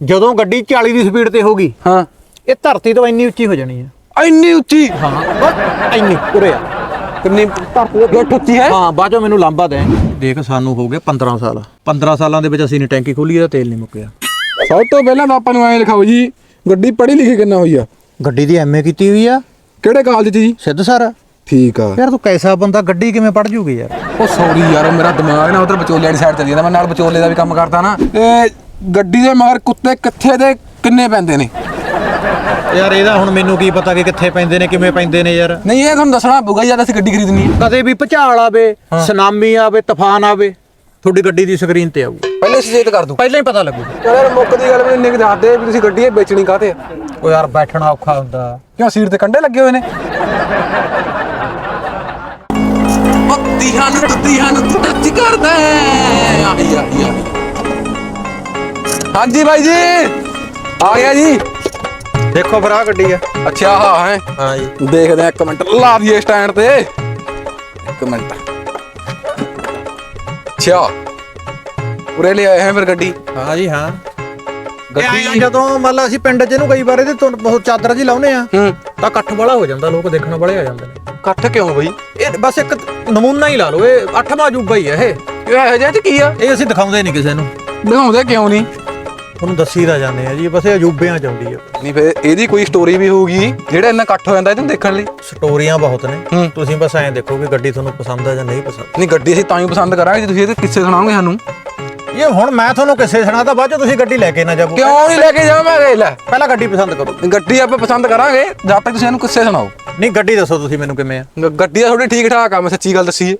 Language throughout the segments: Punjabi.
ਜਦੋਂ ਗੱਡੀ 40 ਦੀ ਸਪੀਡ ਤੇ ਹੋਗੀ ਹਾਂ। ਇਹ ਧਰਤੀ ਤੋਂ ਇੰਨੀ ਉੱਚੀ ਹੋ ਜਾਣੀ ਹੈ। ਇੰਨੀ ਉੱਚੀ? ਹਾਂ ਬਸ ਇੰਨੀ ਉਰੇ ਆ। ਕਿੰਨੀ ਧਰਤੀ ਗੱਠ ਉੱਚੀ ਹੈ? ਹਾਂ ਬਾਅਦ ਚੋਂ ਮੈਨੂੰ ਲਾਂਬਾ ਦੇ ਦੇਖ ਸਾਨੂੰ ਹੋ ਗਏ 15 ਸਾਲ। 15 ਸਾਲਾਂ ਦੇ ਵਿੱਚ ਅਸੀਂ ਨੇ ਟੈਂਕੀ ਖੋਲੀ ਇਹਦਾ ਤੇਲ ਨਹੀਂ ਮੁੱਕਿਆ। ਸਭ ਤੋਂ ਪਹਿਲਾਂ ਤਾਂ ਆਪਾਂ ਨੂੰ ਐਂ ਲਿਖਾਓ ਜੀ ਗੱਡੀ ਪੜ੍ਹੀ ਲਿਖੀ ਕਿੰਨਾ ਹੋਈ ਆ? ਗੱਡੀ ਦੀ ਐਮਏ ਕੀਤੀ ਹੋਈ ਆ। ਕਿਹੜੇ ਕਾਲਜ 'ਚ ਜੀ? ਸਿੱਧ ਸਰ। ਠੀਕ ਆ। ਯਾਰ ਤੂੰ ਕੈਸਾ ਬੰਦਾ ਗੱਡੀ ਕਿਵੇਂ ਪੜ ਜੂਗੀ ਯਾਰ? ਉਹ ਸੌਰੀ ਯਾਰ ਮੇਰਾ ਦਿਮਾਗ ਨਾ ਉਧਰ ਵਿਚੋਲੇ ਵਾਲੀ ਸਾਈਡ ਚੱਲੀ ਜਾਂਦਾ ਮੈਂ ਨਾਲ ਵਿਚੋਲੇ ਦਾ ਵੀ ਕੰਮ ਕਰਦਾ ਨਾ। ਤੇ ਗੱਡੀ ਦੇ ਮਗਰ ਕੁੱਤੇ ਕਿੱਥੇ ਦੇ ਕਿੰਨੇ ਪੈਂਦੇ ਨੇ? ਯਾਰ ਇਹਦਾ ਹੁਣ ਮੈਨੂੰ ਕੀ ਪਤਾ ਕਿ ਕਿੱਥੇ ਪੈਂਦੇ ਨੇ ਕਿਵੇਂ ਪੈਂਦੇ ਨੇ ਯਾਰ। ਨਹੀਂ ਇਹ ਤੁਹਾਨੂੰ ਦੱਸਣਾ ਪਊਗਾ ਜਦ ਅਸੀਂ ਗੱਡੀ ਖਰੀਦਣੀ ਹੈ। ਕਦੇ ਵੀ ਭੁਚਾਲ ਆਵੇ ਸੁਨਾਮੀ ਆਵੇ ਤੂਫਾਨ ਆਵੇ ਤੁਹਾਡੀ ਗੱਡੀ ਦੀ ਸਕਰੀਨ ਤੇ ਆਊ। ਪਹਿਲੇ ਸੁਚੇਤ ਕਰ ਦੂੰ। ਪਹਿਲਾਂ ਹੀ ਪਤਾ ਲੱਗੂ। ਚਲ ਯਾਰ ਮੁੱਕ ਦੀ ਗੱਲ ਵੀ ਇੰਨੇ ਕਿ ਦੱਸਦੇ ਵੀ ਤੁਸੀਂ ਗੱਡੀ ਇਹ ਵੇਚਣੀ ਕਾਤੇ ਉਹ ਯਾਰ ਬੈਠਣਾ ਔਖਾ ਹੁੰਦਾ। ਕਿਉਂ ਸੀਟ ਤੇ ਕੰਡੇ ਲੱਗੇ ਹੋਏ ਨੇ? ਪੱਤੀਆਂ ਨੂੰ ਪੱਤੀਆਂ ਨੂੰ ਟੱਚ ਕਰਦਾ ਆਹੀ ਆਹੀ। ਹਾਂਜੀ ਬਾਈ ਜੀ। ਆ ਗਿਆ ਜੀ। ਦੇਖੋ ਫਿਰ ਆ ਗੱਡੀ ਆ। ਅੱਛਾ ਹਾਂ ਹੈ। ਹਾਂ ਜੀ। ਦੇਖਦੇ ਆ ਇੱਕ ਮਿੰਟ। ਲਾ ਦਈਏ ਸਟੈਂਡ ਤੇ। ਇੱਕ ਮਿੰਟ। ਅੱਛਾ। ਉਰੇ ਲੈ ਆਏ ਹੈ ਫਿਰ ਗੱਡੀ। ਹਾਂ ਜੀ ਹਾਂ। ਗੱਡੀ- ਜਦੋਂ ਮੰਨ ਲਾ ਅਸੀਂ ਪਿੰਡ 'ਚ ਇਹਨੂੰ ਕਈ ਵਾਰ ਇਹਦੇ ਤੋਂ ਬਹੁਤ ਚਾਦਰ ਜੀ ਲਾਉਨੇ ਆ ਹੂੰ। ਤਾਂ ਇਕੱਠ ਵਾਲਾ ਹੋ ਜਾਂਦਾ ਲੋਕ ਦੇਖਣ ਵਾਲੇ ਆ ਜਾਂਦੇ ਨੇ। ਇਕੱਠ ਕਿਉਂ ਬਈ? ਇਹ ਬਸ ਇੱਕ ਨਮੂਨਾ ਹੀ ਲਾ ਲਓ ਇਹ ਅੱਠਵਾਂ ਅਜੂਬਾ ਹੀ ਆ ਇਹ। ਇਹ ਇਹੋ ਜਿਹਾ ਤੇ ਕੀ ਆ? ਇਹ ਅਸੀਂ ਦਿਖਾਉਂਦੇ ਨਹੀਂ ਕਿਸੇ ਨੂੰ। ਦਿਖਾਉਂਦੇ ਕਿਉਂ ਨਹੀਂ? ਤੁਹਾਨੂੰ ਦੱਸੀ ਦਾ ਜਾਂਦੇ ਆ ਜੀ ਬਸ ਇਹ ਅਜੂਬਿਆਂ ਚ ਆਉਂਦੀ ਆ। ਨਹੀਂ ਫਿਰ ਇਹਦੀ ਕੋਈ ਸਟੋਰੀ ਵੀ ਹੋਊਗੀ? ਜਿਹੜਾ ਇੰਨਾ ਇਕੱਠ ਹੋ ਜਾਂਦਾ ਇਹਨੂੰ ਦੇਖਣ ਲਈ? ਸਟੋਰੀਆਂ ਬਹੁਤ ਨੇ। ਹੂੰ। ਤੁਸੀਂ ਬਸ ਐਂ ਦੇਖੋ ਕਿ ਗੱਡੀ ਤੁਹਾਨੂੰ ਪਸੰਦ ਆ ਜਾਂ ਨਹੀਂ ਪਸੰਦ। ਨਹੀਂ ਗੱਡੀ ਅਸੀਂ ਤਾਂ ਹੀ ਪਸੰਦ ਕਰਾਂਗੇ ਜੇ ਤੁਸੀਂ ਇਹਦੇ ਕਿੱਸੇ ਸੁਣਾਓਗੇ ਸਾਨੂੰ। ਇਹ ਹੁਣ ਮੈਂ ਤੁਹਾਨੂੰ ਕਿਸੇ ਸੁਣਾਤਾ ਬਾਅਦ ਚ ਤੁਸੀਂ ਗੱਡੀ ਲੈ ਕੇ ਨਾ ਜਾਵੋ। ਕਿਉਂ ਨਹੀਂ ਲੈ ਕੇ ਜਾਵਾਂਗੇ ਲੈ। ਪਹਿਲਾਂ ਗੱਡੀ ਪਸੰਦ ਕਰੋ। ਗੱਡੀ ਆਪਾਂ ਪਸੰਦ ਕਰਾਂਗੇ ਜਦ ਤੱਕ ਤੁਸੀਂ ਇਹਨੂੰ ਕਿੱਸੇ ਸੁਣਾਓ। ਨਹੀਂ ਗੱਡੀ ਦੱਸੋ ਤੁਸੀਂ ਮੈਨੂੰ ਕਿਵੇਂ ਆ। ਗ- ਗੱਡੀ ਦਾ ਥੋੜੀ ਠੀਕ ਠਾਕ ਆ ਮੈਂ ਸੱਚੀ ਗੱਲ ਦੱਸੀਏ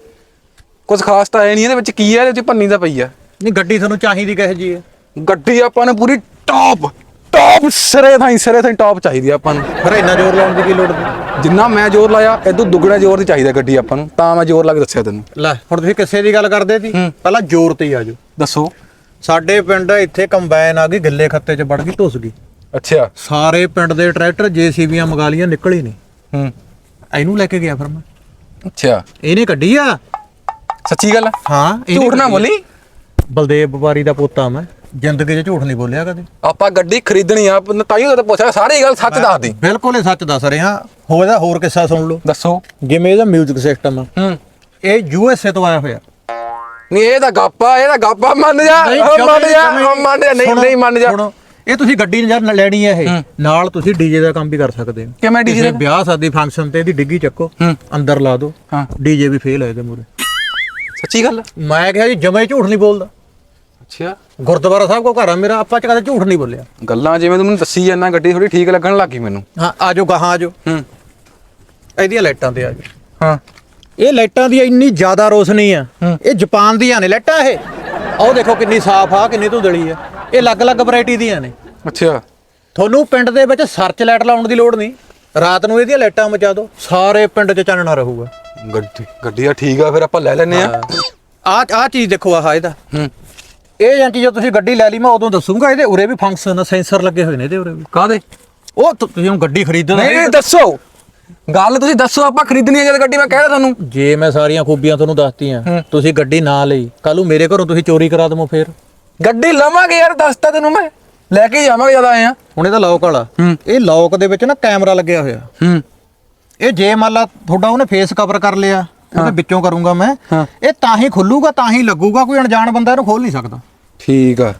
ਕੁਝ ਖਾਸ ਤਾਂ ਹੈ ਨਹੀਂ ਇਹਦੇ ਵਿੱਚ ਕੀ ਹੈ ਇਹਦੇ ਵਿੱਚ ਪੰਨੀ ਦਾ ਪਈ ਆ। ਨਹੀਂ ਗੱਡੀ ਤੁਹਾਨੂੰ ਚਾਹੀਦੀ ਕਿਹੋ ਜੀ ਹੈ ਗੱਡੀ ਆਪਾਂ ਨੂੰ ਪੂਰੀ ਟੌਪ ਟੌਪ ਸਿਰੇ ਥਾਈ ਸਿਰੇ ਥਾਈ ਟੌਪ ਚਾਹੀਦੀ ਆ ਆਪਾਂ ਨੂੰ। ਫਿਰ ਇੰਨਾ ਜ਼ੋਰ ਲਾਉਣ ਦੀ ਕੀ ਲੋੜ ਨਹੀਂ ਜਿੰਨਾ ਮੈਂ ਜ਼ੋਰ ਲਾਇਆ ਇਦੋਂ ਦੁੱਗਣਾ ਜ਼ੋਰ ਦੀ ਚਾਹੀਦਾ ਗੱਡੀ ਆਪਾਂ ਨੂੰ ਤਾਂ ਮੈਂ ਜ਼ੋਰ ਲਾ ਕੇ ਦੱਸਿਆ ਤੈਨੂੰ। ਲੈ ਹੁਣ ਤੁਸੀਂ ਕਿਸੇ ਦੀ ਗੱਲ ਕਰਦੇ ਸੀ ਪਹਿਲਾਂ ਜ਼ੋਰ ਤੇ ਹੀ ਆਜੋ ਦੱਸੋ। ਸਾਡੇ ਪਿੰਡ ਇੱਥੇ ਕੰਬਾਈਨ ਆ ਗਈ ਗਿੱਲੇ ਖੱਤੇ 'ਚ ਵੜ ਗਈ ਧੁੱਸ ਗਈ। ਅੱਛਾ। ਸਾਰੇ ਪਿੰਡ ਦੇ ਟਰੈਕਟਰ ਜੀਸੀਬੀਆਂ ਮੰਗਾ ਲੀਆਂ ਨਿਕਲ ਹੀ ਨਹੀਂ। ਹੂੰ। ਇਹਨੂੰ ਲੈ ਕੇ ਗਿਆ ਫਿਰ ਮੈਂ। ਅੱਛਾ। ਇਹਨੇ ਕੱਢੀ ਆ। ਸੱਚੀ ਗੱਲ ਆ? ਹਾਂ ਝੂਠ ਨਾ ਕੱਢੀ ਆ। ਬੋਲੀ। ਬਲਦੇਵ ਵਪਾਰੀ ਦਾ ਪੋਤਾ ਮੈਂ। ਜ਼ਿੰਦਗੀ 'ਚ ਝੂਠ ਨਹੀਂ ਬੋਲਿਆ ਕਦੇ। ਆਪਾਂ ਗੱਡੀ ਖਰੀਦਣੀ ਆ ਤਾਈਓ ਤਾਂ ਪੁੱਛਿਆ ਸਾਰੀ ਗੱਲ ਸੱਚ ਦੱਸ ਦੀ ਬਿਲਕੁਲ ਇਹ ਸੱਚ ਦੱਸ ਰਿਹਾ। ਹੋ ਇਹਦਾ ਹੋਰ ਕਿੱਸਾ ਸੁਣ ਲਓ। ਦੱਸੋ। ਜਿਵੇਂ ਇਹਦਾ 뮤직 ਸਿਸਟਮ ਆ। ਹੂੰ। ਇਹ ਯੂਐਸਏ ਤੋਂ ਆਇਆ ਹੋਇਆ। ਨਹੀਂ ਇਹ ਤਾਂ ਗੱਪਾ ਇਹ ਤਾਂ ਗੱਪਾ ਮੰਨ ਜਾ। ਉਹ ਮੰਨ ਜਾ ਉਹ ਮੰਨ ਜਾ ਨਹੀਂ ਨਹੀਂ ਮੰਨ ਜਾ। ਇਹ ਤੁਸੀਂ ਗੱਡੀ ਜਦ ਲੈਣੀ ਹੈ ਇਹ ਨਾਲ ਤੁਸੀਂ ਡੀਜੇ ਦਾ ਕੰਮ ਵੀ ਕਰ ਸਕਦੇ ਹੋ। ਕਿਵੇਂ ਕਿਸੇ ਦਾ? ਵਿਆਹ ਸ਼ਾਦੀ ਫੰਕਸ਼ਨ ਤੇ ਇਹਦੀ ਡਿੱਗੀ ਚੱਕੋ ਹੂੰ। ਅੰਦਰ ਲਾ ਦਿਓ। ਹਾਂ। ਡੀਜੇ ਵੀ ਫੇਲ ਹੈ ਇਹਦੇ ਮੂਰੇ ਸੱਚੀ ਗੱਲ ਮੈਂ ਕਿਹਾ ਜੀ ਜਮੇ ਝੂਠ ਨਹੀਂ ਬੋਲਦਾ। ਅੱਛਾ। ਗੁਰਦੁਆਰਾ ਸਾਹਿਬ ਕੋ ਘਰ ਆ ਮੇਰਾ ਆਪਾਂ ਚ ਕਦੇ ਝੂਠ ਨਹੀਂ ਬੋਲਿਆ। ਗੱਲਾਂ ਜਿਵੇਂ ਤੂੰ ਮੈਨੂੰ ਦੱਸੀ ਜਾਂਦਾ ਗੱਡੀ ਥੋੜੀ ਠੀਕ ਲੱਗਣ ਲੱਗੀ ਮੈਨੂੰ। ਹਾਂ ਆਜੋ ਗਾਹਾਂ ਆਜੋ। ਹੂੰ। ਇਹਦੀਆਂ ਲਾਈਟਾਂ ਤੇ ਆਜੋ। ਹਾਂ। ਇਹ ਲਾਈਟਾਂ ਦੀ ਇੰਨੀ ਜ਼ਿਆਦਾ ਰੋਸ਼ਨੀ ਆ। ਇਹ ਜਾਪਾਨ ਦੀਆਂ ਨੇ ਲਾਈਟਾਂ ਇਹ। ਆਹ ਦੇਖੋ ਕਿੰਨੀ ਸਾਫ਼ ਆ ਕਿੰਨੀ ਧੁੰਦਲੀ ਆ। ਇਹ ਅਲੱਗ-ਅਲੱਗ ਵੈਰਾਈਟੀ ਦੀਆਂ ਨੇ। ਅੱਛਾ। ਤੁਹਾਨੂੰ ਪਿੰਡ ਦੇ ਵਿੱਚ ਸਰਚ ਲਾਈਟ ਲਾਉਣ ਦੀ ਲੋੜ ਨਹੀਂ। ਰਾਤ ਨੂੰ ਇਹਦੀਆਂ ਲਾਈਟਾਂ ਮਚਾ ਦਿਓ ਸਾਰੇ ਪਿੰਡ 'ਚ ਚਾਨਣਾ ਰਹੂਗਾ। ਗੱਡੀ ਗੱਡੀ ਆ ਠੀਕ ਆ ਫਿਰ ਆਪਾਂ ਲੈ ਲੈਨੇ ਆ ਆ ਆ ਚੀਜ਼ ਦੇਖੋ ਆਹ ਇਹਦਾ। ਹੂੰ। ਇਹ ਜਾਂਟੀ ਜਦੋਂ ਤੁਸੀਂ ਗੱਡੀ ਲੈ ਲਈ ਮੈਂ ਉਦੋਂ ਦੱਸੂਗਾ ਇਹਦੇ ਉਰੇ ਵੀ ਫੰਕਸ਼ਨ ਸੈਂਸਰ ਲੱਗੇ ਹੋਏ ਨੇ ਇਹਦੇ ਉਰੇ ਵੀ। ਕਾਦੇ ਉਹ ਤੁ- ਤੁਸੀਂ ਹੁਣ ਗੱਡੀ ਖਰੀਦੋ ਨਹੀਂ ਨਹੀਂ ਦੱਸੋ। ਗੱਲ ਤੁਸੀਂ ਦੱਸੋ ਆਪਾਂ ਖਰੀਦਣੀ ਹੈ ਜਦ ਗੱਡੀ ਮੈਂ ਕਹਿ ਰਿਹਾ ਤੁਹਾਨੂੰ। ਜੇ ਮੈਂ ਸਾਰੀਆਂ ਖੂਬੀਆਂ ਤੁਹਾਨੂੰ ਦੱਸਤੀਆਂ ਤੁਸੀਂ ਗੱਡੀ ਨਾ ਲਈ ਕੱਲ ਨੂੰ ਮੇਰੇ ਘਰੋਂ ਤੁਸੀਂ ਚੋਰੀ ਕਰਾ ਦਮੋ ਫੇਰ। ਗੱਡੀ ਲਵਾਂਗੇ ਯਾਰ ਦੱਸਤਾ ਤੈਨੂੰ ਮੈਂ। ਲੈ ਕੇ ਜਾਵਾਂਗੇ ਜਦ ਆਏ ਆ। ਹੁਣ ਇਹਦਾ ਲੌਕ ਵਾਲਾ। ਇਹ ਲੌਕ ਦੇ ਵਿੱਚ ਨਾ ਕੈਮਰਾ ਲੱਗਿਆ ਹੋਇਆ। ਹੂੰ। ਇਹ ਜੇ ਮੰਨ ਲਾ ਤੁਹਾਡਾ ਉਹਨੇ ਫੇਸ ਕਵਰ ਕਰ ਲਿਆ ਉਹਦੇ ਵਿੱਚੋਂ ਕਰੂੰਗਾ ਮੈਂ। ਇਹ ਤਾਂ ਹੀ ਖੁੱਲੂਗਾ ਤਾਂ ਹੀ ਲੱਗੂਗਾ ਕੋਈ ਅਣਜਾਣ ਬੰਦਾ ਇਹਨੂੰ ਖੋਲ ਨਹੀਂ ਸਕਦਾ। ਠੀਕ ਆ।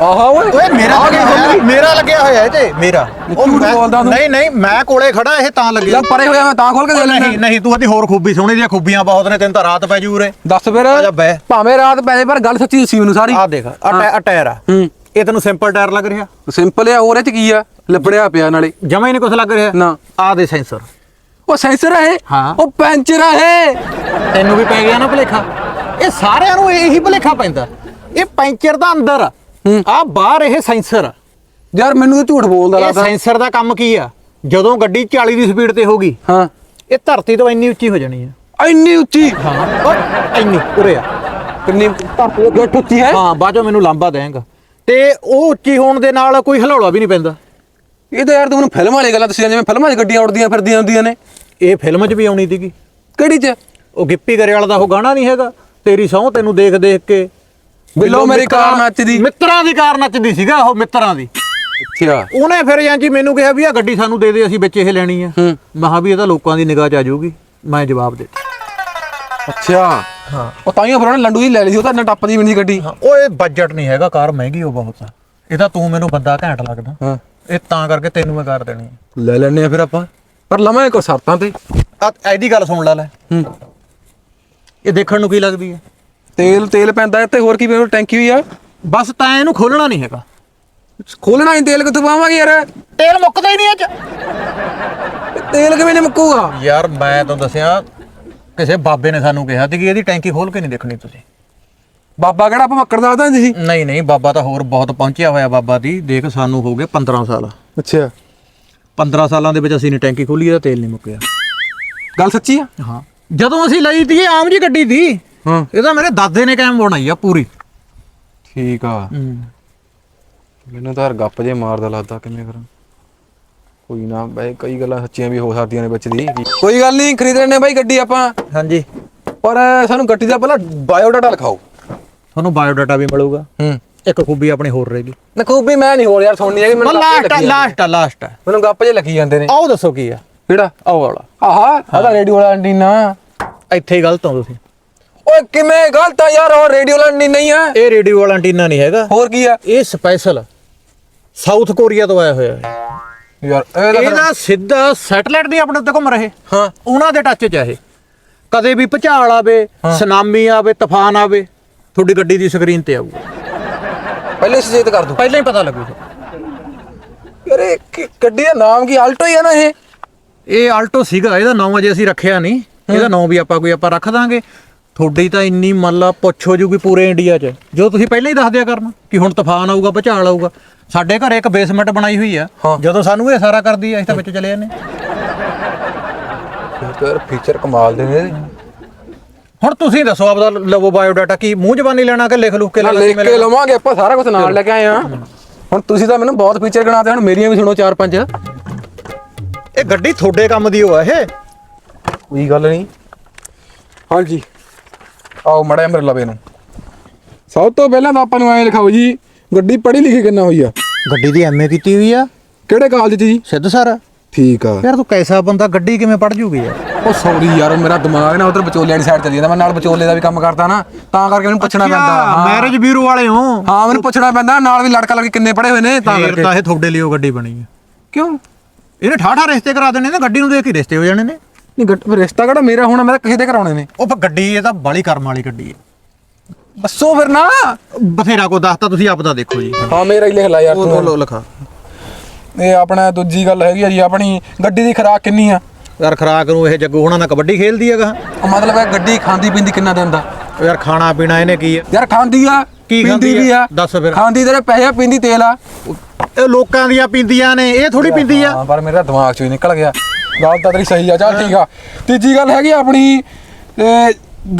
ਆਹਾ ਓਏ। ਓਏ ਮੇਰਾ ਲੱਗਿਆ ਹੋਇਆ? ਮੇਰਾ ਲੱਗਿਆ ਹੋਇਆ ਇਹ ਤੇ ਮੇਰਾ। ਉਹ ਝੂਠ ਮੈਂ- ਬੋਲਦਾ ਤੂੰ। ਨਹੀਂ ਨਹੀਂ ਮੈਂ ਕੋਲੇ ਖੜਾ ਇਹ ਤਾਂ ਲੱਗਿਆ ਜਦ ਪਰੇ ਹੋਇਆ ਮੈਂ ਤਾਂ ਖੋਲ ਕੇ ਦੇ ਲੈਣਾ ਨਹੀਂ ਨਹੀਂ ਤੂੰ ਆਦੀ ਹੋਰ ਖੂਬੀ ਸੋਹਣੀ ਦੀਆਂ ਖੂਬੀਆਂ ਬਹੁਤ ਨੇ ਤੈਨੂੰ ਤਾਂ ਰਾਤ ਪੈ ਜੂ ਉਰੇ। ਦੱਸ ਫਿਰ। ਆ ਜਾ ਬਹਿ। ਭਾਵੇਂ ਰਾਤ ਪੈ ਜਾਏ ਪਰ ਗੱਲ ਸੱਚੀ ਦੱਸੀ ਮੈਨੂੰ ਸਾਰੀ। ਆ ਦੇਖ ਆ ਟੈ- ਆ ਟਾਇਰ ਆ। ਹੂੰ। ਇਹ ਤੈਨੂੰ ਸਿੰਪਲ ਟਾਇਰ ਲੱਗ ਰਿਹਾ? ਸਿੰਪਲ ਆ ਉਹਦੇ ਚ ਕੀ ਆ? ਲੱਭੜਿਆ ਪਿਆ ਨਾਲੇ। ਜਮਾ ਹੀ ਨਹੀਂ ਕੁਝ ਲੱਗ ਰਿਹਾ? ਨਾ। ਆ ਦੇ ਸੈਂਸਰ ਉਹ ਸੈਂਸਰ ਹੈ ਹਾਂ। ਉਹ ਪੈਂਚਰ ਹੈ ਤੈਨੂੰ ਵੀ ਪੈ ਗਿਆ ਨਾ ਭਲੇਖਾ। ਇਹ ਸਾਰਿਆਂ ਨੂੰ ਇਹੀ ਭਲੇਖਾ ਪੈਂਦਾ। ਇਹ ਪੈਂਚਰ ਦਾ ਅੰਦਰ। ਆ ਬਾਹਰ ਇਹ ਸੈਂਸਰ। ਯਾਰ ਮੈਨੂੰ ਤਾਂ ਝੂਠ ਬੋਲਦਾ ਇਹ ਲੱਗਦਾ। ਸੈਂਸਰ ਦਾ ਕੰਮ ਕੀ ਆ? ਜਦੋਂ ਗੱਡੀ 40 ਦੀ ਸਪੀਡ ਤੇ ਹੋਗੀ ਹਾਂ। ਇਹ ਧਰਤੀ ਤੋਂ ਇੰਨੀ ਉੱਚੀ ਹੋ ਜਾਣੀ ਆ। ਇੰਨੀ ਉੱਚੀ? ਹਾਂ। ਓਏ ਇੰਨੀ ਉਰੇ ਆ। ਕਿੰਨੀ ਧਰਤੀ ਗੱਠ ਉੱਚੀ ਹੈ। ਹਾਂ ਬਾਅਦ ਮੈਨੂੰ ਲਾਂਬਾ ਦੇਂਗਾ। ਤੇ ਉਹ ਉੱਚੀ ਹੋਣ ਦੇ ਨਾਲ ਕੋਈ ਹਲੌਲਾ ਵੀ ਨਹੀਂ ਪੈਂਦਾ। ਇਹ ਤਾਂ ਯਾਰ ਤੂੰ ਮੈਨੂੰ ਫਿਲਮ ਵਾਲੀ ਗੱਲਾਂ ਦੱਸੀਆਂ ਜਿਵੇਂ ਫਿਲਮਾਂ 'ਚ ਗੱਡੀਆਂ ਉੜਦੀਆਂ ਫਿਰਦੀਆਂ ਹੁੰਦੀਆਂ ਨੇ। ਇਹ ਫਿਲਮ 'ਚ ਵੀ ਆਉਣੀ ਸੀਗੀ। ਕਿਹੜੀ 'ਚ? ਉਹ ਗਿੱਪੀ ਗਰੇਵਾਲ ਦਾ ਉਹ ਗਾਣਾ ਨਹੀਂ ਹੈਗਾ। ਤੇਰੀ ਸਹੁੰ ਤੈਨੂੰ ਦੇਖ ਦੇਖ ਕੇ ਬਿੱਲੋ ਮੇਰੀ ਕਾਰ ਨੱਚਦੀ। ਮਿੱਤਰਾਂ ਦੀ ਕਾਰ ਨੱਚਦੀ ਸੀਗਾ ਉਹ ਮਿੱਤਰਾਂ ਦੀ। ਅੱਛਾ ਉਹਨੇ ਫਿਰ ਜਾਂ ਜੀ ਮੈਨੂੰ ਕਿਹਾ ਵੀ ਆ ਗੱਡੀ ਸਾਨੂੰ ਦੇ ਦੇ ਅਸੀਂ ਵਿੱਚ ਇਹ ਲੈਣੀ ਆ। ਹੂੰ। ਮਹਾ ਵੀ ਇਹ ਤਾਂ ਲੋਕਾਂ ਦੀ ਨਿਗਾਹ ਚ ਆ ਜਾਊਗੀ ਮੈਂ ਜਵਾਬ ਦੇ ਦਿੱਤਾ। ਅੱਛਾ। ਹਾਂ। ਉਹ ਤਾਂ ਹੀ ਫਿਰ ਉਹਨੇ ਲੰਡੂ ਹੀ ਲੈ ਲਈ ਸੀ ਉਹ ਤਾਂ ਇੰਨਾ ਟੱਪਦੀ ਵੀ ਨਹੀਂ ਗੱਡੀ। ਓਏ ਬਜਟ ਨਹੀਂ ਹੈਗਾ ਕਾਰ ਮਹਿੰਗੀ ਉਹ ਬਹੁਤ ਆ। ਇਹ ਤਾਂ ਤੂੰ ਮੈਨੂੰ ਬੰਦਾ ਘੈਂਟ ਲੱਗਦਾ। ਹਾਂ। ਇਹ ਤਾਂ ਕਰਕੇ ਤੈਨੂੰ ਮੈਂ ਕਰ ਦੇਣੀ ਲੈ ਲੈਣੇ ਆ ਫਿਰ ਆਪਾਂ। ਪਰ ਲਵਾਂਗੇ ਕੋ ਸ਼ਰਤਾਂ ਤੇ। ਆ ਇਹਦੀ ਗੱਲ ਸੁਣ ਲੈ ਲੈ। ਹੂੰ। ਇਹ ਦੇਖਣ ਨੂੰ ਕੀ ਲੱਗਦੀ ਹੈ ਤੇਲ ਤੇਲ ਪੈਂਦਾ ਇੱਥੇ ਹੋਰ ਕੀ ਪੈਂਦਾ ਟੈਂਕੀ ਵੀ ਆ। ਬਸ ਤਾਂ ਇਹਨੂੰ ਖੋਲਣਾ ਨਹੀਂ ਹੈਗਾ। ਖੋਲਣਾ ਹੀ ਤੇਲ ਕਿੱਥੋਂ ਪਾਵਾਂਗੇ ਯਾਰ? ਤੇਲ ਮੁੱਕਦਾ ਹੀ ਨਹੀਂ ਚ ਤੇਲ ਕਿਵੇਂ ਨਹੀਂ ਮੁੱਕੂਗਾ ਯਾਰ ਮੈਂ ਤੁਹਾਨੂੰ ਦੱਸਿਆ ਕਿਸੇ ਬਾਬੇ ਨੇ ਸਾਨੂੰ ਕਿਹਾ ਸੀ ਕਿ ਇਹਦੀ ਟੈਂਕੀ ਖੋਲ ਕੇ ਨਹੀਂ ਦੇਖਣੀ ਤੁਸੀਂ। ਬਾਬਾ ਕਿਹੜਾ ਭਮੱਕੜ ਦੱਸਦਾ ਹੁੰਦੀ ਸੀ? ਨਹੀਂ ਨਹੀਂ ਬਾਬਾ ਤਾਂ ਹੋਰ ਬਹੁਤ ਪਹੁੰਚਿਆ ਹੋਇਆ ਬਾਬਾ ਦੀ ਦੇਖ ਸਾਨੂੰ ਹੋ ਗਏ 15 ਸਾਲ। ਅੱਛਾ। 15 ਸਾਲਾਂ ਦੇ ਵਿੱਚ ਅਸੀਂ ਨੇ ਟੈਂਕੀ ਖੋਲੀ ਇਹਦਾ ਤੇਲ ਨਹੀਂ ਮੁੱਕਿਆ। ਗੱਲ ਸੱਚੀ ਆ? ਹਾਂ। ਜਦੋਂ ਅਸੀਂ ਲਈ ਤੀ ਆਮ ਜੀ ਗੱਡੀ ਦੀ। ਹਾਂ। ਇਹ ਤਾਂ ਮੇਰੇ ਦਾਦੇ ਨੇ ਕਾਇਮ ਬਣਾਈ ਆ ਪੂਰੀ। ਠੀਕ ਆ। ਮੈਨੂੰ ਤਾਂ ਯਾਰ ਗੱਪ ਜੇ ਮਾਰਦਾ ਲੱਗਦਾ ਕਿਵੇਂ ਕਰਾਂ ਕੋਈ ਨਾ ਬਈ ਕਈ ਗੱਲਾਂ ਸੱਚੀਆਂ ਵੀ ਹੋ ਸਕਦੀਆਂ ਨੇ ਵਿੱਚ ਦੀ। ਕੋਈ ਗੱਲ ਨਹੀਂ ਖਰੀਦ ਲੈਣੇ ਬਾਈ ਗੱਡੀ ਆਪਾਂ। ਹਾਂਜੀ। ਪਰ ਸਾਨੂੰ ਗੱਡੀ ਦਾ ਪਹਿਲਾਂ ਬਾਇਓਡਾਟਾ ਲਿਖਾਓ। ਤੁਹਾਨੂੰ ਬਾਇਓ ਡਾਟਾ ਵੀ ਮਿਲੂਗਾ। ਹੂੰ। ਇੱਕ ਖੂਬੀ ਆਪਣੀ ਹੋਰ ਰਹੇਗੀ ਨਖੂਬੀ ਮੈਂ ਨਹੀਂ ਹੋਰ ਯਾਰ ਸੁਣਨੀ ਹੈਗੀ ਮੈਨੂੰ ਲਾਸਟ। ਲਾਸਟ ਲਾਸਟ ਮੈਨੂੰ ਗੱਪ ਜੇ ਲੱਗੀ ਜਾਂਦੇ ਨੇ। ਆਓ ਦੱਸੋ ਕੀ ਆ? ਕਿਹੜਾ? ਆਓ ਵਾਲਾ। ਆਹਾ ਆਦਾ ਰੇਡੀਓ ਵਾਲਾ ਐਂਟੀਨਾ। ਇੱਥੇ ਹੀ ਗਲਤ ਹੋ ਤੁਸੀਂ। ਓਏ ਕਿਵੇਂ ਗਲਤ ਆ ਯਾਰ ਉਹ ਰੇਡੀਓ ਵਾਲਾ ਐਂਟੀਨਾ ਹੀ ਇਹ ਰੇਡੀਓ ਵਾਲਾ ਐਂਟੀਨਾ ਨਹੀਂ ਹੈਗਾ। ਹੋਰ ਕੀ ਆ? ਇਹ ਸਪੈਸ਼ਲ ਸਾਊਥ ਕੋਰੀਆ ਤੋਂ ਆਇਆ ਹੋਇਆ ਹੈ ਯਾਰ ਇਹ ਤਾਂ ਇਹਦਾ ਸਿੱਧਾ ਸੈਟਲਾਈਟ ਨਹੀਂ ਆਪਣੇ ਉੱਤੇ ਘੁੰਮ ਰਹੇ। ਹਾਂ। ਉਹਨਾਂ ਦੇ ਟੱਚ 'ਚ ਆ ਇਹ। ਕਦੇ ਵੀ ਭੁਚਾਲ ਆਵੇ ਸੁਨਾਮੀ ਆਵੇ ਤੂਫਾਨ ਆਵੇ ਤੁਹਾਡੀ ਗੱਡੀ ਦੀ ਸਕਰੀਨ ਤੇ ਆਊਗਾ। ਪਹਿਲੇ ਸੁਚੇਤ ਕਰ ਦੂੰ। ਪਹਿਲਾਂ ਹੀ ਪਤਾ ਲੱਗੂ। ਯਾਰ ਇਹ ਕੀ- ਗੱਡੀ ਦਾ ਨਾਮ ਕੀ? ਆਲਟੋ ਹੀ ਆ ਨਾ ਇਹ। ਇਹ ਆਲਟੋ ਸੀਗਾ ਇਹਦਾ ਨਾਮ ਅਜੇ ਅਸੀਂ ਰੱਖਿਆ ਨਹੀਂ। ਇਹਦਾ ਨਾਮ ਵੀ ਆਪਾਂ ਕੋਈ ਆਪਾਂ ਰੱਖ ਦਾਂਗੇ। ਤੁਹਾਡੀ ਤਾਂ ਇੰਨੀ ਮੱਲਾ ਪੁੱਛ ਹੋ ਜੂਗੀ ਪੂਰੇ ਇੰਡੀਆ 'ਚ। ਜੋ ਤੁਸੀਂ ਪਹਿਲਾਂ ਹੀ ਦੱਸ ਦਿਆ ਕਰਨਾ ਕਿ ਹੁਣ ਤੂਫਾਨ ਆਊਗਾ ਭੁਚਾਲ ਆਊਗਾ। ਸਾਡੇ ਘਰੇ ਇੱਕ ਬੇਸਮੈਂਟ ਬਣਾਈ ਹੋਈ ਆ। ਹਾਂ। ਜਦੋਂ ਸਾਨੂੰ ਇਹ ਸਾਰਾ ਕਰਦੀ ਆ ਅਸੀਂ ਤਾਂ ਵਿੱਚ ਚਲੇ ਜਾਂਦੇ ਯਾਰ ਫੀਚਰ ਕਮਾਲ ਦੇ ਨੇ। ਹੁਣ ਤੁਸੀਂ ਦੱਸੋ ਆਪਦਾ ਲਵੋ ਬਾਇਓ ਡਾਟਾ ਕੀ ਮੂੰਹ ਜ਼ਬਾਨੀ ਲੈਣਾ ਕਿ ਲਿਖ ਲੁੱਕ ਕੇ ਲੈਣਾ ਲਿਖ ਕੇ ਲਵਾਂਗੇ ਆਪਾਂ ਸਾਰਾ ਕੁਝ ਨਾਲ ਲੈ ਕੇ ਆਏ ਆ ਹੁਣ ਤੁਸੀਂ ਤਾਂ ਮੈਨੂੰ ਬਹੁਤ ਫੀਚਰ ਗਣਾਤੇ ਹੁਣ ਮੇਰੀਆਂ ਵੀ ਸੁਣੋ ਚਾਰ ਪੰਜ। ਇਹ ਗੱਡੀ ਤੁਹਾਡੇ ਕੰਮ ਦੀ ਹੋ ਆ ਇਹ? ਕੋਈ ਗੱਲ ਨਹੀਂ। ਹਾਂਜੀ। ਆਓ ਮੜਾ ਮੇਰੇ ਲਵੇ ਨੂੰ। ਸਭ ਤੋਂ ਪਹਿਲਾਂ ਤਾਂ ਆਪਾਂ ਨੂੰ ਐਂ ਲਿਖਾਓ ਜੀ ਗੱਡੀ ਪੜ੍ਹੀ ਲਿਖੀ ਕਿੰਨਾ ਹੋਈ ਆ? ਗੱਡੀ ਦੀ ਐਮਏ ਕੀਤੀ ਹੋਈ ਆ। ਕਿਹੜੇ ਕਾਲਜ 'ਚ ਜੀ? ਸਿੱਧ ਸਰ। ਠੀਕ ਆ। ਯਾਰ ਤੂੰ ਕੈਸਾ ਬੰਦਾ ਗੱਡੀ ਕਿਵੇਂ ਪੜ ਜੂਗੀ ਯਾਰ? ਉਹ ਸੌਰੀ ਯਾਰ ਮੇਰਾ ਦਿਮਾਗ ਨਾ ਉਧਰ ਵਿਚੋਲੇ ਵਾਲੀ ਸਾਈਡ ਚਲੀ ਜਾਂਦਾ। ਮੈਂ ਨਾਲ ਵਿਚੋਲੇ ਦਾ ਵੀ ਕੰਮ ਕਰਦਾ ਨਾ ਤਾਂ ਕਰਕੇ ਮੈਨੂੰ ਪੁੱਛਣਾ ਪੈਂਦਾ। ਹਾਂ। ਮੈਰਿਜ ਬਿਊਰੋ ਵਾਲੇ ਹੋ। ਹਾਂ ਮੈਨੂੰ ਪੁੱਛਣਾ ਪੈਂਦਾ ਨਾਲ ਵੀ ਲੜਕਾ ਲੜਕੀ ਕਿੰਨੇ ਪੜ੍ਹੇ ਹੋਏ ਨੇ ਤਾਂ ਕਰਕੇ। ਤਾਂ ਇਹ ਤੁਹਾਡੇ ਲਈ ਉਹ ਗੱਡੀ ਬਣੀ ਹੈ ਕਿਉਂ? ਇਹਨੇ ਠਾਠਾ ਰਿਸ਼ਤੇ ਕਰਾ ਦੇਣੇ ਨੇ ਗੱਡੀ ਨੂੰ ਦੇਖ ਕੇ ਰਿਸ਼ਤੇ ਹੋ ਜਾਣੇ ਨੇ। ਨਹੀਂ ਗੱਟ ਫਿਰ ਰਿਸ਼ਤਾ ਕਿਹੜਾ ਮੇਰਾ ਹੋਣਾ? ਮੈਂ ਤਾਂ ਕਿਸੇ ਦੇ ਕਰਾਉਣੇ ਨੇ। ਉਹ ਫਿਰ ਗੱਡੀ ਇਹ ਤਾਂ ਬਾਲੀ ਕਰਮ ਵਾਲੀ ਗੱਡੀ ਹੈ। ਬੱਸੋ ਫਿਰ ਨਾ। ਬਥੇਰਾ ਕੋ ਦੱਸਤਾ ਤੁਸੀਂ ਆਪ ਦਾ ਦੇਖੋ ਜੀ। ਹਾਂ ਮੇਰਾ ਹੀ ਲਿਖ ਲੈ ਯਾਰ ਉਹ ਤੂੰ ਲੋ ਲਿਖਾ। ਇਹ ਆਪਣਾ ਦੂਜੀ ਗੱਲ ਹੈਗੀ ਆ ਜੀ ਆਪਣੀ ਗੱਡੀ ਦੀ ਖਰਾਕ ਕਿੰਨੀ ਆ? ਯਾਰ ਖਰਾਕ ਨੂੰ ਇਹ ਜੱਗੂ ਹੋਣਾ ਨਾਲ ਕਬੱਡੀ ਖੇਲਦੀ ਹੈਗਾ। ਉਹ ਮਤਲਬ ਹੈ ਗੱਡੀ ਖਾਂਦੀ ਪੀਂਦੀ ਕਿੰਨਾ ਦਿਨ ਦਾ? ਉਹ ਯਾਰ ਖਾਣਾ ਪੀਣਾ ਇਹਨੇ ਕੀ ਹੈ ਯਾਰ ਖਾਂਦੀ ਆ ਕੀ ਖਾਂਦੀ ਵੀ ਆ? ਆ। ਦੱਸ ਫਿਰ। ਖਾਂਦੀ ਤੇਰੇ ਪੈਸੇ ਆ, ਪੀਂਦੀ ਤੇਲ ਆ। ਇਹ ਲੋਕਾਂ ਦੀਆਂ ਪੀਂਦੀਆਂ ਨੇ ਇਹ ਥੋੜੀ ਪੀਂਦੀ ਆ। ਹਾਂ ਪਰ ਮੇਰਾ ਦਿਮਾਗ ਚੋਂ ਹੀ ਨਿਕਲ ਗਿਆ। ਗੱਲ ਤਾਂ ਤੇਰੀ ਸਹੀ ਆ ਚੱਲ ਠੀਕ ਆ। ਤੀਜੀ ਗੱਲ ਹੈਗੀ ਆਪਣੀ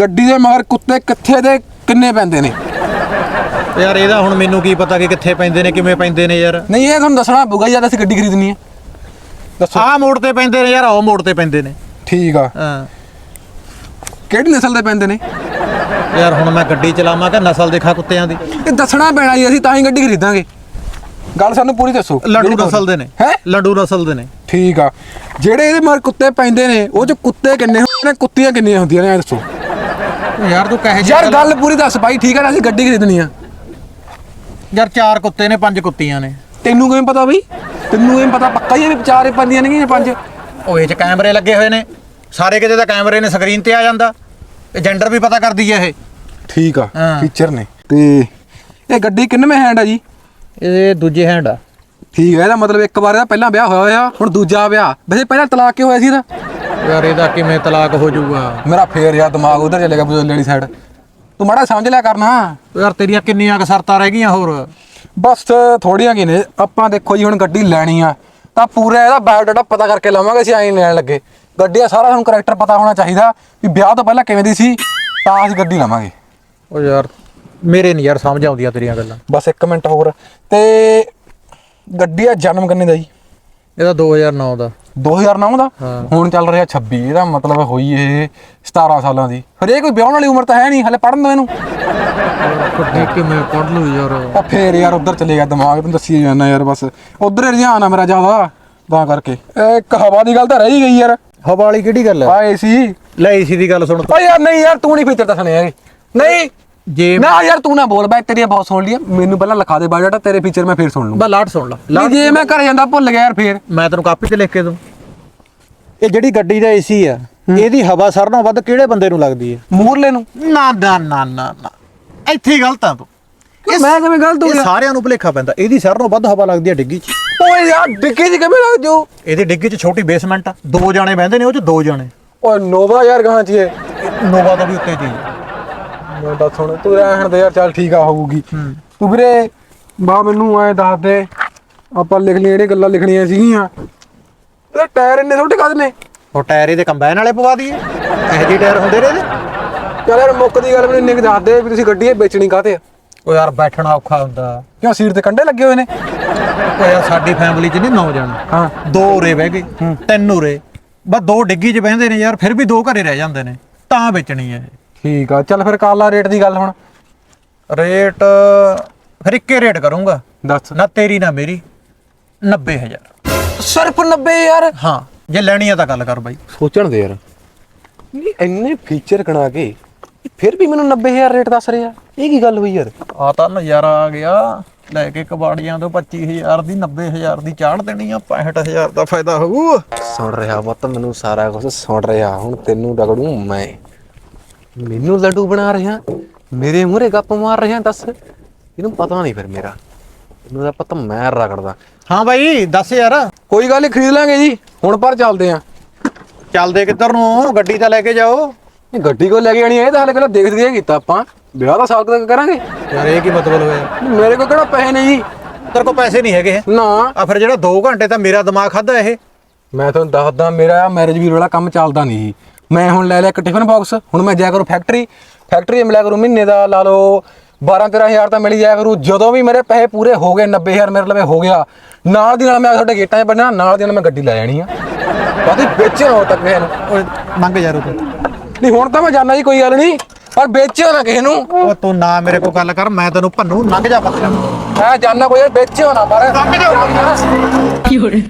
ਗੱਡੀ ਦੇ ਮਗਰ ਕੁੱਤੇ ਕਿੱਥੇ ਦੇ ਕਿੰਨੇ ਪੈਂਦੇ ਨੇ? ਯਾਰ ਇਹਦਾ ਹੁਣ ਮੈਨੂੰ ਕੀ ਪਤਾ ਕਿ ਕਿੱਥੇ ਪੈਂਦੇ ਨੇ ਕਿਵੇਂ ਪੈਂਦੇ ਨੇ ਯਾਰ। ਨਹੀਂ ਇਹ ਤੁਹਾਨੂੰ ਦੱਸਣਾ ਪਊਗਾ ਜਦ ਅਸੀਂ ਗੱਡੀ ਖਰੀਦਣੀ ਹੈ ਦੱਸੋ। ਆਹ ਮੋੜ ਤੇ ਪੈਂਦੇ ਨੇ ਯਾਰ ਉਹ ਮੋੜ ਤੇ ਪੈਂਦੇ ਨੇ। ਠੀਕ ਆ। ਹਾਂ। ਕਿਹੜੀ ਨਸਲ ਦੇ ਪੈਂਦੇ ਨੇ? ਯਾਰ ਹੁਣ ਮੈਂ ਗੱਡੀ ਚਲਾਵਾਂ ਕਿ ਨਸਲ ਦੇਖਾਂ ਕੁੱਤਿਆਂ ਦੀ? ਇਹ ਦੱਸਣਾ ਪੈਣਾ ਜੀ ਅਸੀਂ ਤਾਂ ਹੀ ਗੱਡੀ ਖਰੀਦਾਂਗੇ। ਗੱਲ ਸਾਨੂੰ ਪੂਰੀ ਦੱਸੋ। ਲੰਡੂ ਨਸਲ ਦੇ ਨੇ। ਹੈ? ਲੰਡੂ ਨਸਲ ਦੇ ਨੇ। ਠੀਕ ਆ। ਜਿਹੜੇ ਇਹਦੇ ਮਗਰ ਕੁੱਤੇ ਪੈਂਦੇ ਨੇ ਉਹ ਚ ਕੁੱਤੇ ਕਿੰਨੇ ਹੁੰਦੇ ਨੇ ਕੁੱਤੀਆਂ ਕਿੰਨੀਆਂ ਹੁੰਦੀਆਂ ਨੇ ਇਹ ਦੱਸੋ। ਯਾਰ ਤੂੰ ਕਹੇ ਯਾਰ ਗੱਲ ਪੂਰੀ ਦੱਸ ਬਾਈ ਠੀਕ ਆ ਨਾ ਅਸੀਂ ਗੱਡੀ ਖਰੀਦਣੀ ਆ। ਯਾਰ ਚਾਰ ਕੁੱਤੇ ਨੇ ਪੰਜ ਕੁੱਤੀਆਂ ਨੇ। ਤੈਨੂੰ ਕਿਵੇਂ ਪਤਾ ਬਈ? ਤੈਨੂੰ ਕਿਵੇਂ ਪਤਾ? ਪੱਕਾ ਹੀ ਆ ਵੀ ਚਾਰ ਹੀ ਪੰਦੀਆਂ ਨੇ ਪੰਜ? ਉਹ ਇਹ ਚ ਕੈਮਰੇ ਲੱਗੇ ਹੋਏ ਨੇ। ਸਾਰੇ ਕਿਤੇ ਤਾਂ ਕੈਮਰੇ ਨੇ ਸਕਰੀਨ ਤੇ ਆ ਜਾਂਦਾ। ਇਹ ਜੈਂਡਰ ਵੀ ਪਤਾ ਕਰਦੀ ਹੈ ਇਹ। ਠੀਕ ਆ। ਫੀਚਰ ਨੇ। ਤੇ ਇਹ ਗੱਡੀ ਕਿੰਨਵੇਂ ਹੈਂਡ ਆ ਜੀ? ਇਹ ਦੂਜੇ ਹੈਂਡ ਆ। ਠੀਕ ਹੈ ਇਹਦਾ ਮਤਲਬ ਇੱਕ ਵਾਰ ਇਹਦਾ ਪਹਿਲਾਂ ਵਿਆਹ ਹੋਇਆ ਹੋਇਆ ਹੁਣ ਦੂਜਾ ਵਿਆਹ। ਵੈਸੇ ਪਹਿਲਾਂ ਤਲਾਕ ਕਿਉਂ ਹੋਇਆ ਸੀ ਇਹਦਾ? ਯਾਰ ਇਹਦਾ ਕਿਵੇਂ ਤਲਾਕ ਹੋ ਜਾਊਗਾ? ਮੇਰਾ ਫੇਰ ਯਾਰ ਦਿਮਾਗ ਉਧਰ ਚੱਲੇਗਾ ਬਜ਼ੁਰਗ ਵਾਲੀ ਸਾਈਡ ਤੂੰ ਮਾੜਾ ਸਮਝ ਲਿਆ ਕਰਨਾ। ਯਾਰ ਤੇਰੀਆਂ ਕਿੰਨੀਆਂ ਕ ਸਰਤਾਂ ਰਹਿ ਗਈਆਂ ਹੋਰ? ਬਸ ਥੋੜੀਆਂ ਕੀ ਨੇ। ਆਪਾਂ ਦੇਖੋ ਜੀ ਹੁਣ ਗੱਡੀ ਲੈਣੀ ਆ ਤਾਂ ਪੂਰਾ ਇਹਦਾ ਬਾਇਓਡਾਟਾ ਪਤਾ ਕਰਕੇ ਲਵਾਂਗੇ ਅਸੀਂ ਐਂ ਲੈਣ ਲੱਗੇ। ਗੱਡੀ ਦਾ ਸਾਰਾ ਤੁਹਾਨੂੰ ਕਰੈਕਟਰ ਪਤਾ ਹੋਣਾ ਚਾਹੀਦਾ ਵੀ ਵਿਆਹ ਤੋਂ ਪਹਿਲਾਂ ਕਿਵੇਂ ਦੀ ਸੀ ਤਾਂ ਅਸੀਂ ਗੱਡੀ ਲਵਾਂਗੇ। ਉਹ ਯਾਰ ਮੇਰੇ ਨਹੀਂ ਯਾਰ ਸਮਝ ਆਉਂਦੀਆਂ ਤੇਰੀਆਂ ਗੱਲਾਂ। ਬਸ 1 ਮਿੰਟ ਹੋਰ। ਤੇ ਗੱਡੀ ਦਾ ਜਨਮ ਕਿੰਨੇ ਦਾ ਜੀ? ਇਹਦਾ 2009 ਦਾ 2009 ਦਾ। ਹੁਣ ਚੱਲ ਰਿਹਾ 26 ਇਹਦਾ ਮਤਲਬ ਹੋਈ ਇਹ 17 ਸਾਲਾਂ ਦੀ। ਫਿਰ ਇਹ ਕੋਈ ਵਿਆਹਣ ਵਾਲੀ ਉਮਰ ਤਾਂ ਹੈ ਨਹੀਂ ਹਲੇ ਪੜਨ ਦੋ ਇਹਨੂੰ। ਕੱਢੀ ਕਿਵੇਂ ਪੜ ਲੂ ਯਾਰ। ਉਹ ਫੇਰ ਯਾਰ ਉਧਰ ਚਲੇ ਗਿਆ ਦਿਮਾਗ ਤੈਨੂੰ ਦੱਸੀ ਜਾਣਾ ਯਾਰ ਬਸ। ਉਧਰ ਹੀ ਰੁਝਾਨ ਆ ਮੇਰਾ ਜ਼ਿਆਦਾ ਤਾਂ ਕਰਕੇ। ਇਹ ਇੱਕ ਹਵਾ ਦੀ ਗੱਲ ਤਾਂ ਰਹਿ ਗਈ ਯਾਰ। ਹਵਾ ਵਾਲੀ ਕਿਹੜੀ ਗੱਲ ਹੈ ਆਏ ਸੀ। ਲੈ ਏਸੀ ਦੀ ਗੱਲ ਸੁਣ। ਓ ਯਾਰ ਨਹੀਂ ਯਾਰ ਤੂੰ ਨਹੀਂ ਫਿੱਤਰ ਦੱਸਣੇ ਹੈਗੇ ਨਹੀਂ ਜੇ ਨਾ ਯਾਰ ਤੂੰ ਨਾ ਬੋਲ ਬੈ ਤੇਰੀਆਂ ਬਹੁਤ ਸੁਣ ਲਈਆਂ। ਮੈਨੂੰ ਪਹਿਲਾਂ ਲਿਖਾ ਦੇ ਬਾਇਓਡਾਟਾ ਤੇਰੇ ਫੀਚਰ ਮੈਂ ਫੇਰ ਸੁਣ ਲੂੰ ਬਾ ਲਾਟ ਸੁਣ ਲਾ। ਨਹੀਂ ਜੇ ਮੈਂ ਘਰੇ ਜਾਂਦਾ ਭੁੱਲ ਗਿਆ ਯਾਰ ਫੇਰ। ਮੈਂ ਤੈਨੂੰ ਕਾਪੀ ਤੇ ਲਿਖ ਕੇ ਦੂੰ ਇਹ ਜਿਹੜੀ ਗੱਡੀ ਦਾ ਏਸੀ ਆ ਇਹਦੀ ਹਵਾ ਸਾਰਿਆਂ ਨਾਲੋਂ ਵੱਧ ਕਿਹੜੇ ਬੰਦੇ ਨੂੰ ਲੱਗਦੀ ਹੈ ਮੂਰਲੇ ਨੂੰ। ਨਾ ਨਾ ਨਾ ਨਾ ਨਾ। ਇੱਥੇ ਗਲਤ ਆ ਤੂੰ। ਮੈਂ ਕਿਵੇਂ ਗਲਤ ਹੋ ਇਹ ਗਿਆ? ਸਾਰਿਆਂ ਨੂੰ ਭੁਲੇਖਾ ਪੈਂਦਾ। ਇਹਦੀ ਸਾਰਿਆਂ ਨਾਲੋਂ ਵੱਧ ਹਵਾ ਲੱਗਦੀ ਹੈ ਡਿੱਗੀ 'ਚ। ਓਏ ਯਾਰ ਡਿੱਗੀ ਜੀ ਕਿਵੇਂ ਲੱਗ ਜੋ ਇਹਦੀ ਡਿੱਗੀ 'ਚ ਛੋਟੀ ਬੇਸਮੈਂਟ ਆ। ਦੋ ਜਾਣੇ ਬਹਿੰਦੇ ਨੇ ਉਹ 'ਚ ਦੋ ਜਾਣੇ। ਓਏ ਨੋਵਾ ਯਾਰ ਕਹਾਂ ਚੀਏ ਨੋਵਾ ਤੋਂ ਵੀ ਉੱਤੇ ਚੀਜ਼ ਮੈਂ ਦੱਸ ਹੁਣ ਤੂੰ ਰਹਿਣ ਦੇ ਯਾਰ ਚੱਲ ਠੀਕ ਆ ਹੋਊਗੀ। ਤੂੰ ਵੀਰੇ ਬਾ ਮੈਨੂੰ ਐ ਦੱਸ ਦੇ ਆਪਾਂ ਲਿਖ ਲਈ ਜਿਹੜੇ ਗੱਲਾਂ ਲਿਖਣੀਆਂ ਸੀਗੀਆਂ। ਤੇ ਟਾਇਰ ਇੰਨੇ ਛੋਟੇ ਕਾਹਦੇ ਨੇ ਉਹ ਟਾਇਰ ਇਹਦੇ ਕੰਬਾਈਨ ਵਾਲੇ ਪਵਾ ਦਈਏ। ਇਹੋ ਜਿਹੇ ਟਾਇਰ ਹੁੰਦੇ ਨੇ ਇਹਦੇ। ਚੱਲ ਯਾਰ ਮੁੱਕ ਦੀ ਗੱਲ ਮੈਨੂੰ ਇੰਨੇ ਕੁ ਦੱਸ ਦੇ ਵੀ ਤੁਸੀਂ ਗੱਡੀ ਇਹ ਵੇਚਣੀ ਕਾਹਤੇ ਆ। ਉਹ ਯਾਰ ਬੈਠਣਾ ਔਖਾ ਹੁੰਦਾ। ਕਿਉਂ ਸੀਟ ਤੇ ਕੰਡੇ ਲੱਗੇ ਹੋਏ ਨੇ? ਉਹ ਯਾਰ ਸਾਡੀ ਫੈਮਿਲੀ 'ਚ ਨਹੀਂ ਨੌ ਜਾਣੇ ਹਾਂ। ਦੋ ਉਰੇ ਬਹਿ ਗਏ ਤਿੰਨ ਉਰੇ। ਬਸ ਦੋ ਡਿੱਗੀ 'ਚ ਬਹਿੰਦੇ ਨੇ ਯਾਰ ਫਿਰ ਵੀ ਦੋ ਘਰੇ ਰਹਿ ਜਾਂਦੇ ਨੇ। ਤਾਂ ਵੇਚਣੀ ਹੈ ਇਹ। ਠੀਕ ਆ ਚੱਲ ਫਿਰ ਕਰ ਲਾ ਰੇਟ ਦੀ ਗੱਲ ਹੁਣ। ਰੇਟ ਫਿਰ ਇੱਕੇ ਰੇਟ ਕਰੂੰਗਾ। ਦੱਸ। ਨਾ ਤੇਰੀ ਨਾ ਮੇਰੀ 90000 ਸਿਰਫ 90 ਯਾਰ ਹਾਂ ਜੇ ਲੈਣੀ ਆ ਤਾਂ ਗੱਲ ਕਰ ਬਾਈ। ਸੋਚਣ ਦੇ ਯਾਰ। ਨਹੀਂ। ਇੰਨੇ ਫੀਚਰ ਕਣਾ ਕੇ ਫਿਰ ਵੀ ਮੈਨੂੰ 90000 ਰੇਟ ਦੱਸ ਰਿਹਾ। ਇਹ ਕੀ ਗੱਲ ਹੋਈ ਯਾਰ? ਆ ਤਾਂ ਨਜ਼ਾਰਾ ਆ ਗਿਆ। ਲੈ ਕੇ ਕਬਾੜੀਆਂ ਤੋਂ 25000 ਦੀ 90000 ਦੀ ਚਾੜ ਦੇਣੀ ਆ 65000 ਦਾ ਫਾਇਦਾ ਹੋਊ। ਸੁਣ ਰਿਹਾ ਪੁੱਤ ਮੈਨੂੰ ਸਾਰਾ ਕੁਝ ਸੁਣ ਰਿਹਾ। ਹੁਣ ਤੈਨੂੰ ਰਗੜੂ ਮੈਂ। ਮੈਨੂੰ ਲੱਡੂ ਬਣਾ ਰਿਹਾ ਮੇਰੇ ਮੂਹਰੇ ਗੱਪ ਮਾਰ ਰਿਹਾ ਦੱਸ। ਇਹਨੂੰ ਪਤਾ ਨਹੀਂ ਫਿਰ ਮੇਰਾ। ਇਹਨੂੰ ਤਾਂ ਪਤਾ ਮੈਂ ਰਗੜਦਾ। ਹਾਂ ਬਾਈ ਦੱਸ ਯਾਰ। ਕੋਈ ਗੱਲ ਨਹੀਂ ਖਰੀਦ ਲਾਂਗੇ ਜੀ। ਹੁਣ ਪਰ ਚੱਲਦੇ ਆਂ। ਚੱਲਦੇ ਕਿੱਧਰ ਨੂੰ? ਗੱਡੀ ਤਾਂ ਲੈ ਕੇ ਜਾਓ। ਇਹ ਗੱਡੀ ਕੋ ਲੈ ਕੇ ਹੈ ਇਹ ਤਾਂ ਹਾਲੇ ਪਹਿਲਾਂ ਦੇਖ ਦੇਖ ਕੀਤਾ ਆਪਾਂ। ਵਿਆਹ ਦਾ ਸਾਲ ਤੱਕ ਕਰਾਂਗੇ। ਯਾਰ ਇਹ ਕੀ ਮਤਲਬ ਹੋਇਆ? ਮੇਰੇ ਕੋਲ ਕਿਹੜਾ ਪੈਸੇ ਨਹੀਂ ਜੀ? ਤੇਰੇ ਕੋਲ ਪੈਸੇ ਨਹੀਂ ਹੈਗੇ। ਨਾ। ਆ ਫਿਰ ਜਿਹੜਾ 2 ਘੰਟੇ ਤਾਂ ਮੇਰਾ ਦਿਮਾਗ ਖਾਦਾ ਇਹ। ਮੈਂ ਤੁਹਾਨੂੰ ਦੱਸਦਾ ਮੇਰਾ ਮੈਰਿਜ ਵੀਰ ਵਾਲਾ ਕੰਮ ਚੱਲਦਾ ਨਹੀਂ ਜੀ ਮੈਂ ਹੁਣ ਲੈ ਲਿਆ ਇੱਕ ਟਿਫਨ ਬਾਕਸ ਹੁਣ ਮੈਂ ਜਾਇਆ ਕਰੂ ਫੈਕਟਰੀ ਫੈਕਟਰੀ ਮਿਲਿਆ ਕਰੂ ਮਹੀਨੇ ਦਾ ਲਾ ਲਓ 12 13000 ਤਾਂ ਮਿਲ ਜਾਇਆ ਕਰੂ। ਜਦੋਂ ਵੀ ਮੇਰੇ ਪੈਸੇ ਪੂਰੇ ਹੋ ਗਏ 90000 ਮੇਰੇ ਲਵੇ ਹੋ ਗਿਆ ਨਾਲ ਦੀ ਨਾਲ ਮੈਂ ਤੁਹਾਡੇ ਗੇਟਾਂ 'ਚ ਬੰਨਣਾ ਨਾਲ ਦੀ ਨਾਲ ਮੈਂ ਗੱਡੀ ਲੈ ਜਾਣੀ ਆ। ਬਾਕੀ ਵੇਚਿਓ ਹੋ ਤੱਕ ਓਏ ਮੰਗ ਯਾਰ ਉਹ ਨਹੀਂ ਹੁਣ ਤਾਂ ਮੈਂ ਜਾਣਾ ਜੀ ਕੋਈ ਗੱਲ ਨਹੀਂ ਪਰ ਵੇਚਿਓ ਨਾ ਕਿਸੇ ਨੂੰ। ਉਹ ਤੂੰ ਨਾ ਮੇਰੇ ਕੋਲ ਗੱਲ ਕਰ ਮੈਂ ਤੈਨੂੰ ਭੰਨੂ ਲੰਘ ਜਾ ਪੱਤਰਾ ਮੈਂ ਜਾਣਾ ਕੋਈ ਵੇਚਿਓ ਨਾ ਮਾਰੇ ਲੰਘ ਜਾ। Fiore.